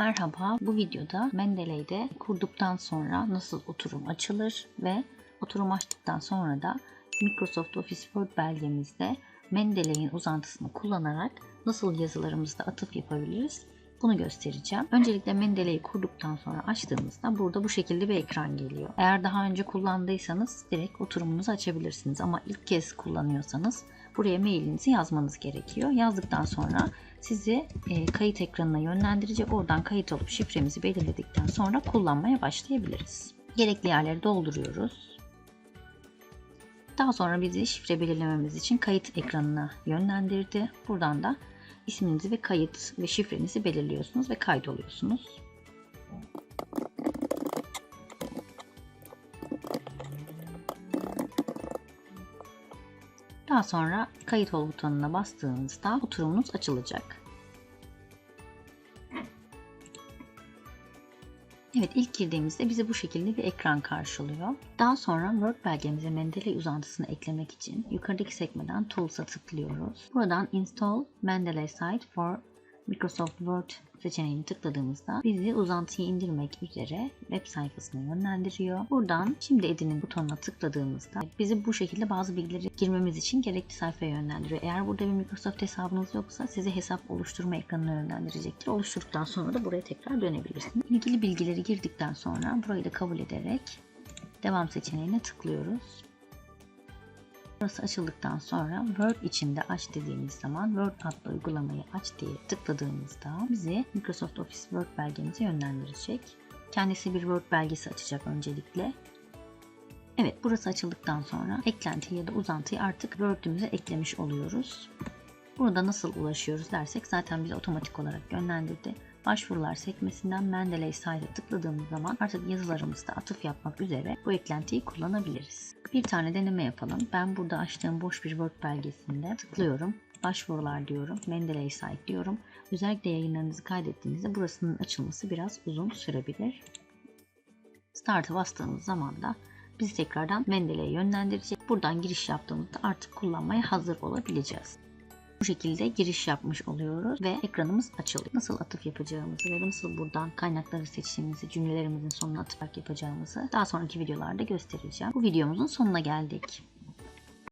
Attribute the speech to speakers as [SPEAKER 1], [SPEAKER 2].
[SPEAKER 1] Merhaba, bu videoda Mendeley'de kurduktan sonra nasıl oturum açılır ve oturum açtıktan sonra da Microsoft Office Word belgemizde Mendeley'in uzantısını kullanarak nasıl yazılarımızda atıf yapabiliriz bunu göstereceğim. Öncelikle Mendeley'i kurduktan sonra açtığımızda burada bu şekilde bir ekran geliyor. Eğer daha önce kullandıysanız direkt oturumunuzu açabilirsiniz ama ilk kez kullanıyorsanız buraya mailinizi yazmanız gerekiyor. Yazdıktan sonra sizi e, kayıt ekranına yönlendirecek. Oradan kayıt olup şifremizi belirledikten sonra kullanmaya başlayabiliriz. Gerekli yerleri dolduruyoruz. Daha sonra bizi şifre belirlememiz için kayıt ekranına yönlendirdi. Buradan da isminizi ve kayıt ve şifrenizi belirliyorsunuz ve kaydoluyorsunuz. Daha sonra kayıt ol butonuna bastığınızda oturumunuz açılacak. Evet ilk girdiğimizde bizi bu şekilde bir ekran karşılıyor. Daha sonra Word belgemize Mendeley uzantısını eklemek için yukarıdaki sekmeden Tools'a tıklıyoruz. Buradan Install Mendeley Site for Microsoft Word seçeneğini tıkladığımızda bizi uzantıyı indirmek üzere web sayfasına yönlendiriyor. Buradan şimdi edinin butonuna tıkladığımızda bizi bu şekilde bazı bilgileri girmemiz için gerekli sayfaya yönlendiriyor. Eğer burada bir Microsoft hesabınız yoksa sizi hesap oluşturma ekranına yönlendirecektir. Oluşturduktan sonra da buraya tekrar dönebilirsiniz. İlgili bilgileri girdikten sonra burayı da kabul ederek devam seçeneğine tıklıyoruz. Burası açıldıktan sonra Word içinde aç dediğimiz zaman Word adlı uygulamayı aç diye tıkladığımızda bizi Microsoft Office Word belgemize yönlendirecek. Kendisi bir Word belgesi açacak öncelikle. Evet burası açıldıktan sonra eklenti ya da uzantıyı artık Word'ümüze eklemiş oluyoruz. Burada nasıl ulaşıyoruz dersek zaten bizi otomatik olarak yönlendirdi. Başvurular sekmesinden Mendeley Site'e tıkladığımız zaman artık yazılarımızda atıf yapmak üzere bu eklentiyi kullanabiliriz. Bir tane deneme yapalım. Ben burada açtığım boş bir Word belgesinde tıklıyorum. Başvurular diyorum. Mendeley Site diyorum. Özellikle yayınlarınızı kaydettiğinizde burasının açılması biraz uzun sürebilir. Start'a bastığımız zaman da bizi tekrardan Mendeley'e yönlendirecek. Buradan giriş yaptığımızda artık kullanmaya hazır olabileceğiz. Bu şekilde giriş yapmış oluyoruz ve ekranımız açılıyor. Nasıl atıf yapacağımızı ve nasıl buradan kaynakları seçtiğimizi, cümlelerimizin sonuna atıf yapacağımızı daha sonraki videolarda göstereceğim. Bu videomuzun sonuna geldik.